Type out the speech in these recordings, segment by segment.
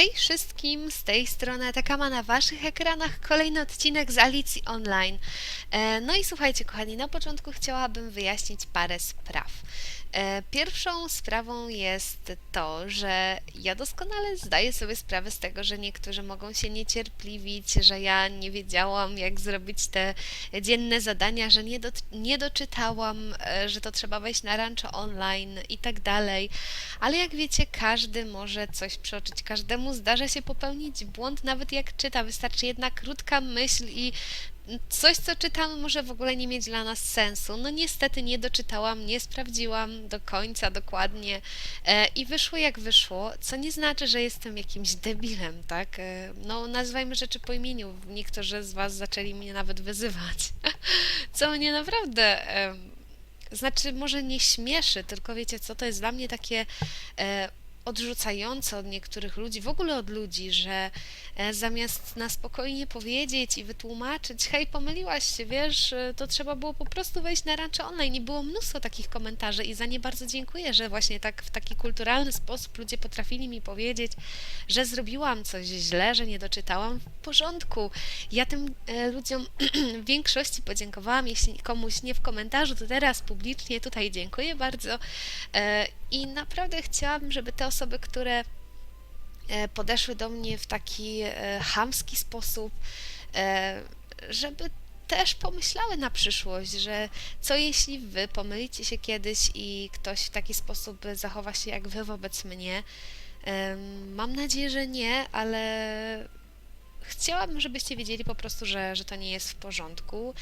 Hej wszystkim, z tej strony Atakama na waszych ekranach kolejny odcinek z Alicji Online. E, no i słuchajcie kochani, na początku chciałabym wyjaśnić parę spraw. E, pierwszą sprawą jest to, że ja doskonale zdaję sobie sprawę z tego, że niektórzy mogą się niecierpliwić, że ja nie wiedziałam jak zrobić te dzienne zadania, że nie, do, nie doczytałam, e, że to trzeba wejść na rancho online i tak dalej. Ale jak wiecie, każdy może coś przeoczyć, każdemu zdarza się popełnić błąd, nawet jak czyta. Wystarczy jedna krótka myśl i coś, co czytamy, może w ogóle nie mieć dla nas sensu. No niestety nie doczytałam, nie sprawdziłam do końca dokładnie e, i wyszło jak wyszło, co nie znaczy, że jestem jakimś debilem, tak? E, no nazywajmy rzeczy po imieniu. Niektórzy z Was zaczęli mnie nawet wyzywać, co mnie naprawdę... E, znaczy, może nie śmieszy, tylko wiecie co, to jest dla mnie takie e, odrzucające od niektórych ludzi, w ogóle od ludzi, że e, zamiast na spokojnie powiedzieć i wytłumaczyć, hej, pomyliłaś się, wiesz, e, to trzeba było po prostu wejść na rancho online. I było mnóstwo takich komentarzy i za nie bardzo dziękuję, że właśnie tak w taki kulturalny sposób ludzie potrafili mi powiedzieć, że zrobiłam coś źle, że nie doczytałam w porządku. Ja tym e, ludziom w większości podziękowałam, jeśli komuś nie w komentarzu, to teraz publicznie tutaj dziękuję bardzo. I naprawdę chciałabym, żeby te osoby, które e, podeszły do mnie w taki e, chamski sposób, e, żeby też pomyślały na przyszłość, że co jeśli wy pomylicie się kiedyś i ktoś w taki sposób zachowa się jak wy wobec mnie. Mam nadzieję, że nie, ale chciałabym, żebyście wiedzieli po prostu, że, że to nie jest w porządku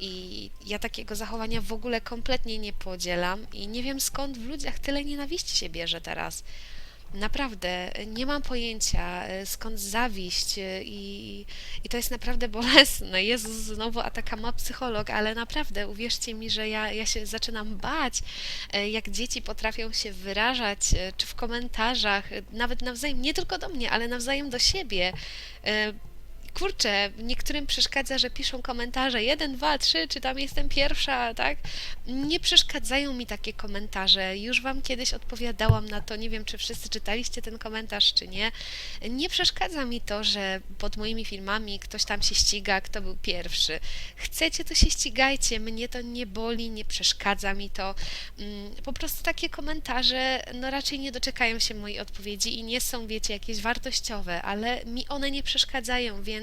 i ja takiego zachowania w ogóle kompletnie nie podzielam i nie wiem skąd w ludziach tyle nienawiści się bierze teraz. Naprawdę, nie mam pojęcia e, skąd zawiść e, i, i to jest naprawdę bolesne. Jezus, znowu ataka ma psycholog, ale naprawdę uwierzcie mi, że ja, ja się zaczynam bać, e, jak dzieci potrafią się wyrażać, czy w komentarzach, nawet nawzajem, nie tylko do mnie, ale nawzajem do siebie. Kurczę, niektórym przeszkadza, że piszą komentarze 1, 2, 3, czy tam jestem pierwsza, tak? Nie przeszkadzają mi takie komentarze. Już Wam kiedyś odpowiadałam na to, nie wiem, czy wszyscy czytaliście ten komentarz, czy nie. Nie przeszkadza mi to, że pod moimi filmami ktoś tam się ściga, kto był pierwszy. Chcecie, to się ścigajcie, mnie to nie boli, nie przeszkadza mi to. Mm, Po prostu takie komentarze, no raczej nie doczekają się mojej odpowiedzi i nie są, wiecie, jakieś wartościowe, ale mi one nie przeszkadzają, więc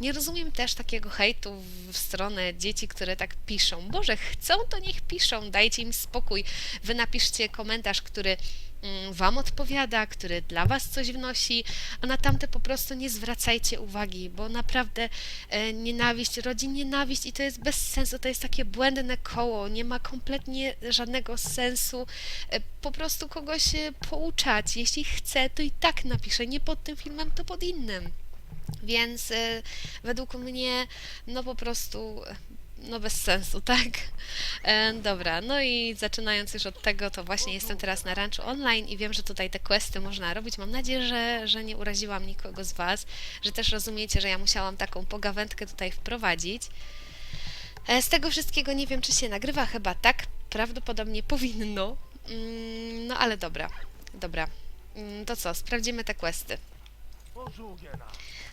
nie rozumiem też takiego hejtu w stronę dzieci, które tak piszą. Boże, chcą, to niech piszą, dajcie im spokój. Wy napiszcie komentarz, który mm, Wam odpowiada, który dla Was coś wnosi, a na tamte po prostu nie zwracajcie uwagi, bo naprawdę e, nienawiść rodzi nienawiść i to jest bez sensu, to jest takie błędne koło, nie ma kompletnie żadnego sensu e, po prostu kogoś e, pouczać. Jeśli chce, to i tak napisze, nie pod tym filmem, to pod innym. Więc y, według mnie, no po prostu, no bez sensu, tak? E, dobra, no i zaczynając już od tego, to właśnie jestem teraz na Ranchu Online i wiem, że tutaj te questy można robić. Mam nadzieję, że, że nie uraziłam nikogo z Was, że też rozumiecie, że ja musiałam taką pogawędkę tutaj wprowadzić. E, z tego wszystkiego nie wiem, czy się nagrywa, chyba tak, prawdopodobnie powinno. Mm, no ale dobra, dobra. Mm, to co, sprawdzimy te questy.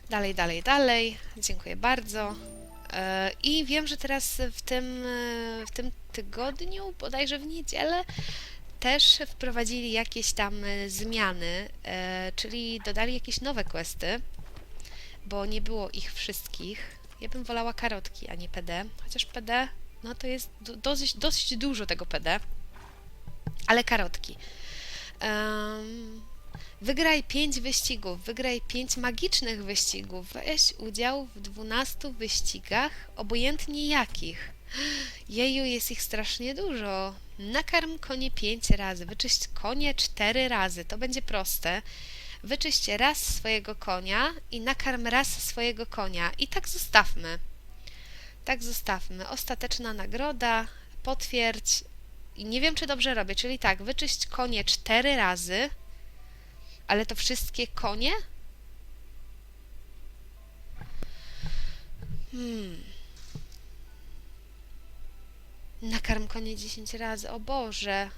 Dalej, dalej, dalej. Dziękuję bardzo. E, I wiem, że teraz w tym, e, w tym tygodniu, bodajże w niedzielę, też wprowadzili jakieś tam e, zmiany, czyli dodali jakieś nowe questy, bo nie było ich wszystkich. Ja bym wolała karotki, a nie PD, chociaż PD, no to jest do, dosyć, dosyć dużo tego PD, ale karotki. Em, Wygraj 5 wyścigów, wygraj 5 magicznych wyścigów, weź udział w 12 wyścigach, obojętnie jakich. Jeju, jest ich strasznie dużo. Nakarm konie 5 razy, wyczyść konie 4 razy, to będzie proste. Wyczyść raz swojego konia i nakarm raz swojego konia. I tak zostawmy. Tak zostawmy. Ostateczna nagroda, potwierdź. I nie wiem, czy dobrze robię, czyli tak, wyczyść konie 4 razy. Ale to wszystkie konie? Hmm. Nakarm konie 10 razy. O Boże.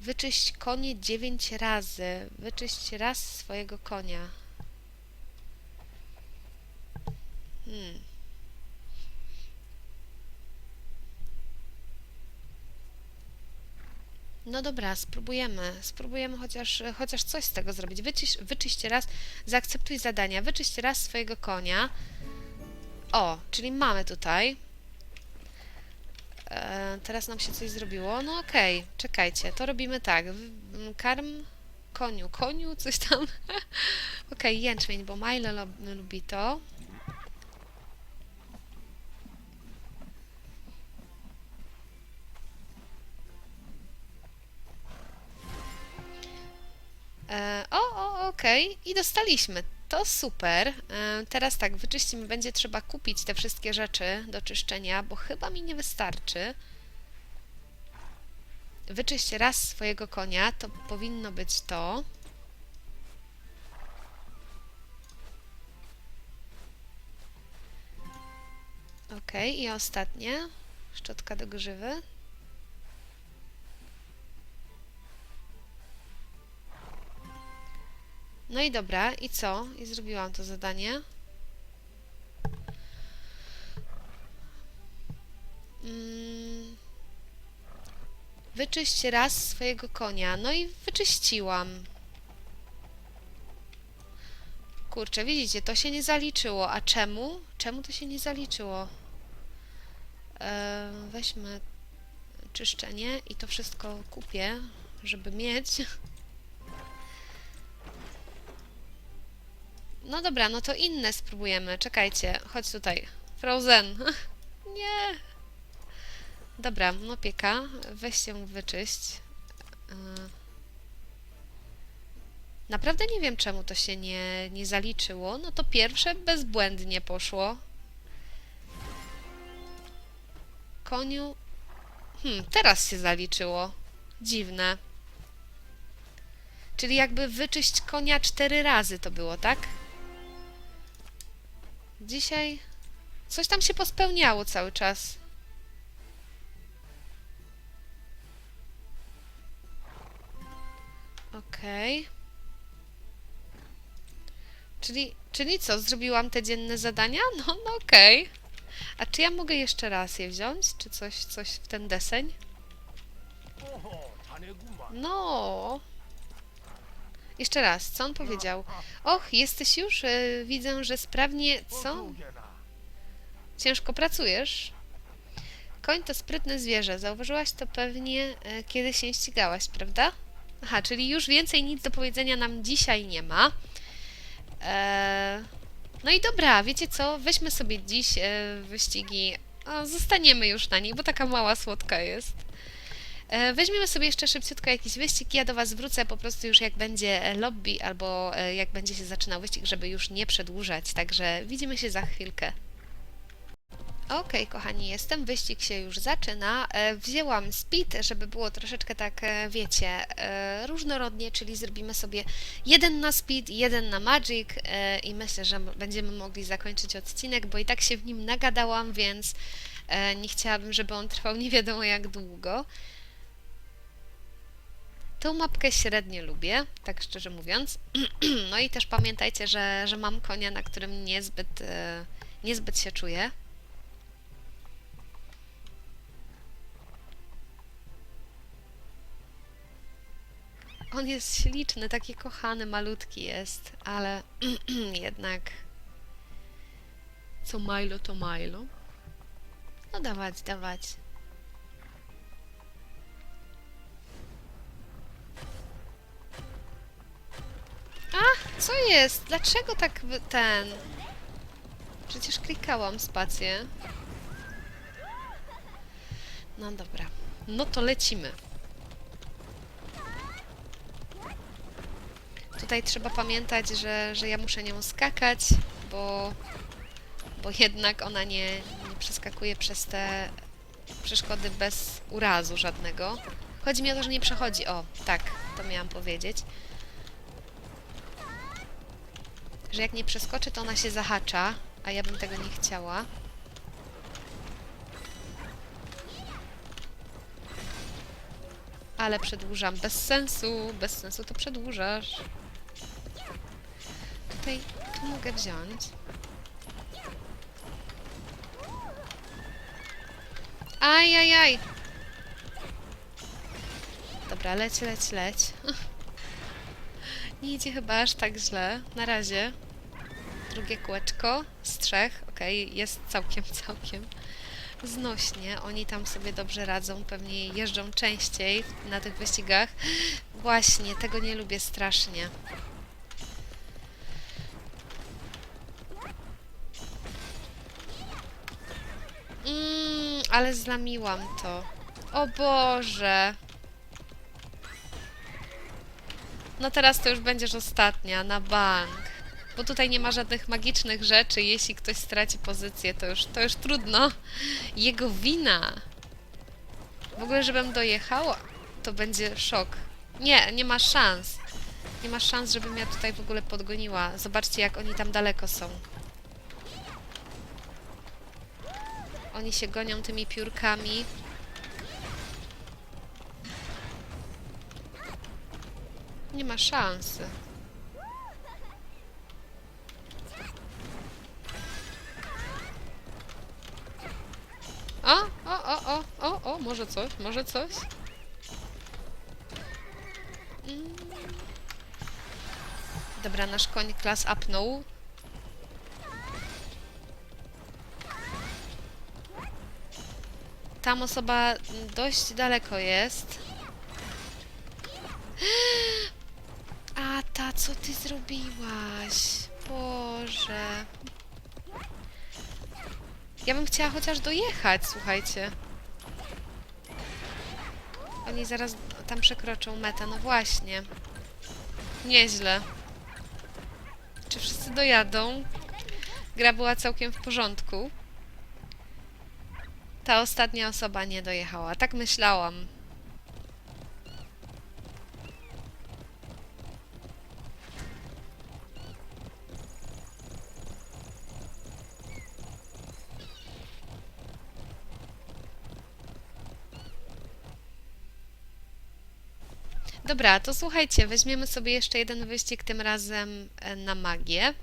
Wyczyść konie 9 razy. Wyczyść raz swojego konia. Hmm. No dobra, spróbujemy. Spróbujemy chociaż, chociaż coś z tego zrobić. Wyczyść, wyczyść raz, zaakceptuj zadania. Wyczyść raz swojego konia. O, czyli mamy tutaj. E, teraz nam się coś zrobiło. No okej, czekajcie, to robimy tak. W- m, Karm koniu, koniu, coś tam. okej, jęczmień, bo Milo lo- lubi to. E, o, o, okej. I dostaliśmy. To super. E, teraz tak, wyczyścimy. Będzie trzeba kupić te wszystkie rzeczy do czyszczenia, bo chyba mi nie wystarczy. Wyczyść raz swojego konia. To powinno być to. Okej, i ostatnie. Szczotka do grzywy. No i dobra, i co? I zrobiłam to zadanie. Mm. Wyczyść raz swojego konia. No i wyczyściłam. Kurczę, widzicie, to się nie zaliczyło. A czemu? Czemu to się nie zaliczyło? Eee, weźmy czyszczenie i to wszystko kupię, żeby mieć. No dobra, no to inne spróbujemy. Czekajcie, chodź tutaj. Frozen. Nie. Dobra, no pieka. Weź się wyczyść. Yy. Naprawdę nie wiem, czemu to się nie, nie zaliczyło. No to pierwsze bezbłędnie poszło. Koniu. Hmm, teraz się zaliczyło. Dziwne. Czyli jakby wyczyść konia cztery razy to było, tak? Dzisiaj coś tam się pospełniało cały czas. Okej. Okay. Czyli, czyli co, zrobiłam te dzienne zadania? No, no okej. Okay. A czy ja mogę jeszcze raz je wziąć? Czy coś, coś w ten deseń? No. Jeszcze raz, co on powiedział? Och, jesteś już? E, widzę, że sprawnie... Co? Ciężko pracujesz? Koń to sprytne zwierzę. Zauważyłaś to pewnie, e, kiedy się ścigałaś, prawda? Aha, czyli już więcej nic do powiedzenia nam dzisiaj nie ma. Eee, no i dobra, wiecie co? Weźmy sobie dziś e, wyścigi. O, zostaniemy już na niej, bo taka mała słodka jest. E, Weźmiemy sobie jeszcze szybciutko jakiś wyścig. Ja do Was wrócę po prostu już jak będzie e, lobby albo e, jak będzie się zaczynał wyścig, żeby już nie przedłużać. Także widzimy się za chwilkę. Okej, kochani, jestem. Wyścig się już zaczyna. Wzięłam speed, żeby było troszeczkę tak, wiecie, różnorodnie, czyli zrobimy sobie jeden na speed, jeden na magic i myślę, że będziemy mogli zakończyć odcinek, bo i tak się w nim nagadałam, więc nie chciałabym, żeby on trwał nie wiadomo jak długo. Tą mapkę średnio lubię, tak szczerze mówiąc. No i też pamiętajcie, że, że mam konia, na którym niezbyt, e, niezbyt się czuję. On jest śliczny, taki kochany, malutki jest, ale jednak co Milo to Milo. No dawać, dawać. Co jest? Dlaczego tak ten? Przecież klikałam spację. No dobra. No to lecimy. Tutaj trzeba pamiętać, że, że ja muszę nią skakać, bo, bo jednak ona nie, nie przeskakuje przez te przeszkody bez urazu żadnego. Chodzi mi o to, że nie przechodzi. O, tak, to miałam powiedzieć. Że jak nie przeskoczy, to ona się zahacza, a ja bym tego nie chciała. Ale przedłużam. Bez sensu. Bez sensu to przedłużasz. Tutaj, tu mogę wziąć. Aj, aj, aj. Dobra, leć, leć, leć. Nie idzie chyba aż tak źle. Na razie. Drugie kółeczko z trzech. Okej, jest całkiem, całkiem znośnie. Oni tam sobie dobrze radzą. Pewnie jeżdżą częściej na tych wyścigach. Właśnie, tego nie lubię strasznie. Mm, ale zlamiłam to. O Boże. No teraz to już będziesz ostatnia, na bank. Bo tutaj nie ma żadnych magicznych rzeczy. Jeśli ktoś straci pozycję, to już, to już trudno. Jego wina. W ogóle, żebym dojechała, to będzie szok. Nie, nie ma szans. Nie ma szans, żebym ja tutaj w ogóle podgoniła. Zobaczcie, jak oni tam daleko są. Oni się gonią tymi piórkami. Nie ma szansy. O, o, o, o, o, o, może coś, może coś. Mm. Dobra, nasz koń klas upnął. Tam osoba dość daleko jest. A ta, co ty zrobiłaś? Boże. Ja bym chciała chociaż dojechać, słuchajcie. Oni zaraz tam przekroczą metę, no właśnie. Nieźle. Czy wszyscy dojadą? Gra była całkiem w porządku. Ta ostatnia osoba nie dojechała. Tak myślałam. Dobra, to słuchajcie, weźmiemy sobie jeszcze jeden wyścig, tym razem e, na magię.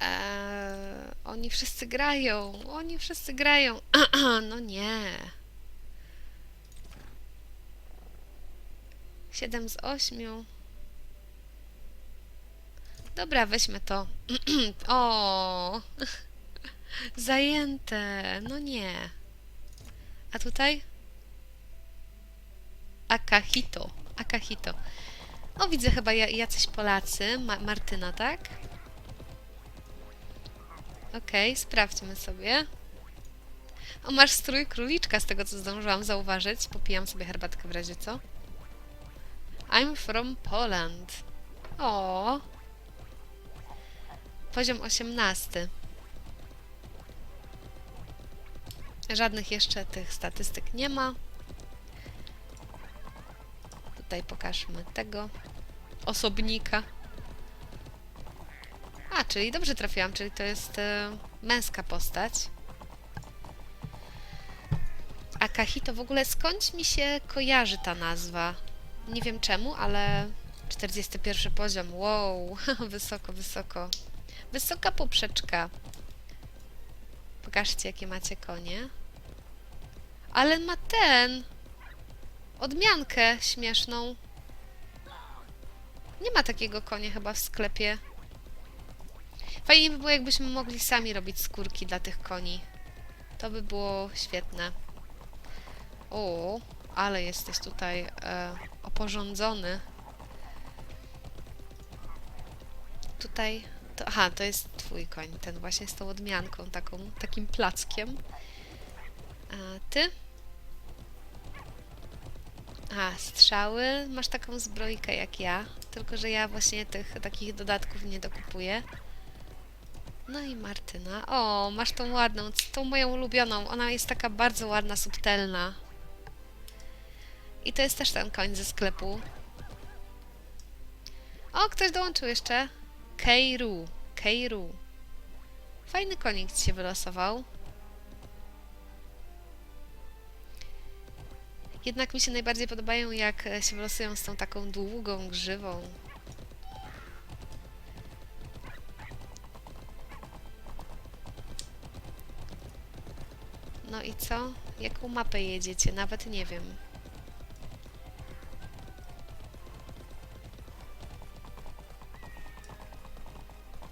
Eee, oni wszyscy grają, oni wszyscy grają. no nie. 7 z 8. Dobra, weźmy to. o, zajęte. No nie. A tutaj? Akahito. Akahito. O, widzę chyba ja- jacyś Polacy. Ma Martyna, tak? Okej, sprawdźmy sobie. O, masz strój króliczka, z tego co zdążyłam zauważyć. Popijam sobie herbatkę w razie co. I'm from Poland. O. Poziom 18. Żadnych jeszcze tych statystyk nie ma. Tutaj pokażmy tego osobnika. A, czyli dobrze trafiłam, czyli to jest e, męska postać. Akahito w ogóle skądś mi się kojarzy ta nazwa. Nie wiem czemu, ale 41 poziom. Wow, wysoko, wysoko. Wysoka poprzeczka. Pokażcie, jakie macie konie. Ale ma ten odmiankę śmieszną. Nie ma takiego konia chyba w sklepie. Fajnie by było, jakbyśmy mogli sami robić skórki dla tych koni. To by było świetne. O, ale jesteś tutaj e, oporządzony. Tutaj... To, aha, to jest twój koń, ten właśnie z tą odmianką, taką, takim plackiem. A ty? A, strzały. Masz taką zbrojkę jak ja, tylko że ja właśnie tych takich dodatków nie dokupuję. No i Martyna. O, masz tą ładną, tą moją ulubioną. Ona jest taka bardzo ładna, subtelna. I to jest też ten koń ze sklepu. O, ktoś dołączył jeszcze. Keiru. Keiru. Fajny konik ci się wylosował. Jednak mi się najbardziej podobają, jak e, się losują z tą taką długą grzywą. No i co? Jaką mapę jedziecie? Nawet nie wiem.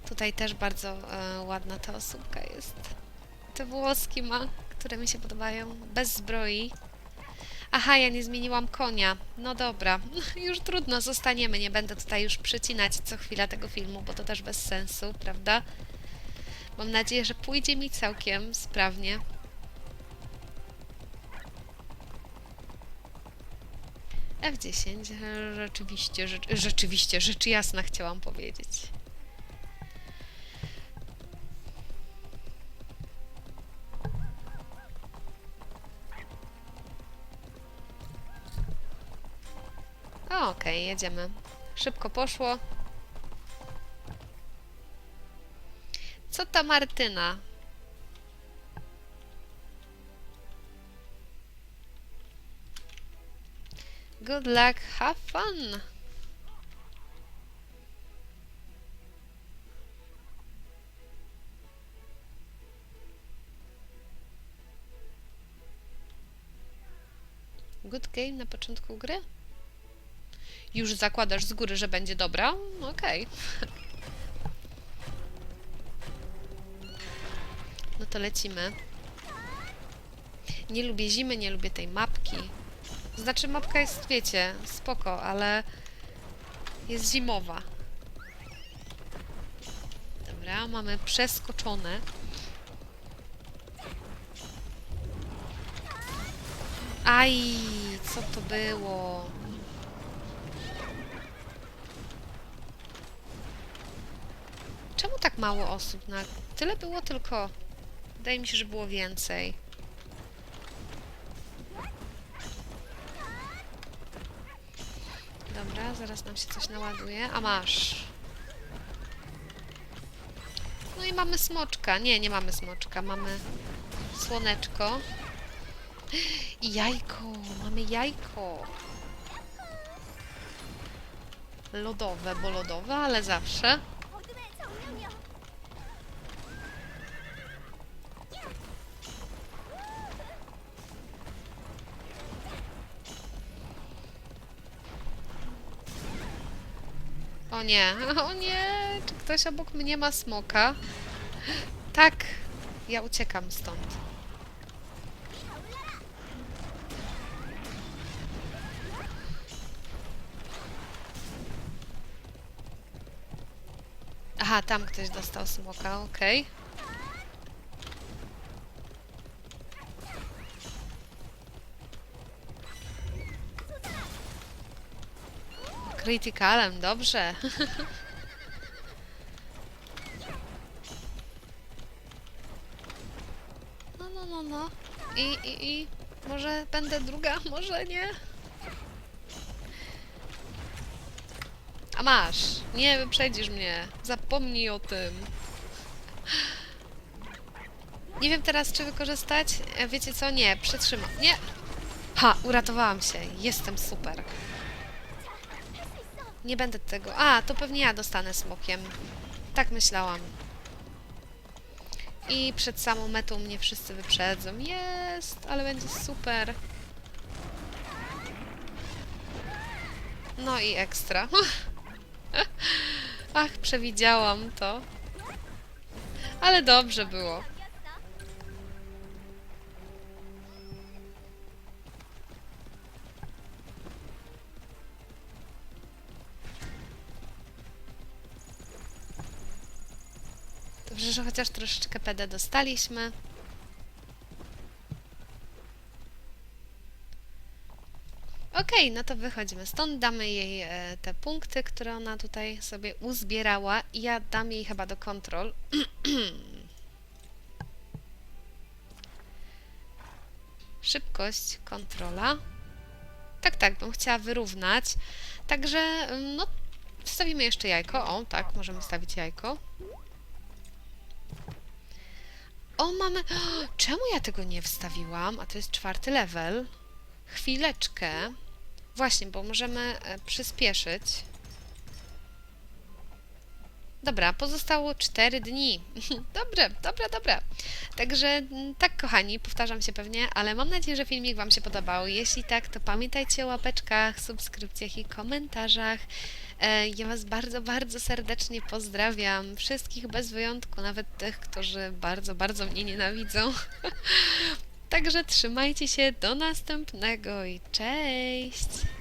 Tutaj też bardzo e, ładna ta osóbka jest. Te włoski ma, które mi się podobają. Bez zbroi. Aha, ja nie zmieniłam konia. No dobra, już trudno, zostaniemy. Nie będę tutaj już przycinać co chwila tego filmu, bo to też bez sensu, prawda? Mam nadzieję, że pójdzie mi całkiem sprawnie. F10, e, rzeczywiście, rzecz, rzeczywiście, rzecz jasna chciałam powiedzieć. Okej, jedziemy. Szybko poszło. Co ta Martyna? Good luck, have fun! Good game na początku gry? Już zakładasz z góry, że będzie dobra? Okej. No to lecimy. Nie lubię zimy, nie lubię tej mapki. Znaczy mapka jest, wiecie, spoko, ale jest zimowa. Dobra, mamy przeskoczone. Aj, co to było? Czemu tak mało osób na... Tyle było tylko... Wydaje mi się, że było więcej. Dobra, zaraz nam się coś naładuje. A masz. No i mamy smoczka. Nie, nie mamy smoczka. Mamy słoneczko. I jajko. Mamy jajko. Lodowe, bo lodowe, ale zawsze. O nie, o nie, czy ktoś obok mnie ma smoka? Tak, ja uciekam stąd. Aha, tam ktoś dostał smoka, okej. Krytykalem, dobrze. No, no, no, no. I, i, i może będę druga, może nie. A masz. Nie wyprzedzisz mnie. Zapomnij o tym. Nie wiem teraz, czy wykorzystać. E, Wiecie co? Nie, przytrzymam. Nie! Ha, uratowałam się. Jestem super. Nie będę tego. A, to pewnie ja dostanę smokiem. Tak myślałam. I przed samą metą mnie wszyscy wyprzedzą. Jest, ale będzie super. No i ekstra. Ach, przewidziałam to. Ale dobrze było. Dobrze, że chociaż troszeczkę PD dostaliśmy. Okej, no to wychodzimy stąd, damy jej e, te punkty, które ona tutaj sobie uzbierała i ja dam jej chyba do kontrol. Szybkość, kontrola. Tak, tak, bym chciała wyrównać. Także, ym, no, wstawimy jeszcze jajko. O, tak, możemy wstawić jajko. O, mamy... Czemu ja tego nie wstawiłam? A to jest czwarty level. chwileczkę. Właśnie, bo możemy e, przyspieszyć. Dobra, pozostało 4 dni. Dobre, dobra, dobra. Także mm, tak, kochani, powtarzam się pewnie, ale mam nadzieję, że filmik Wam się podobał. Jeśli tak, to pamiętajcie o łapeczkach, subskrypcjach i komentarzach. E, Ja Was bardzo, bardzo serdecznie pozdrawiam. Wszystkich bez wyjątku, nawet tych, którzy bardzo, bardzo mnie nienawidzą. Także trzymajcie się do następnego i cześć!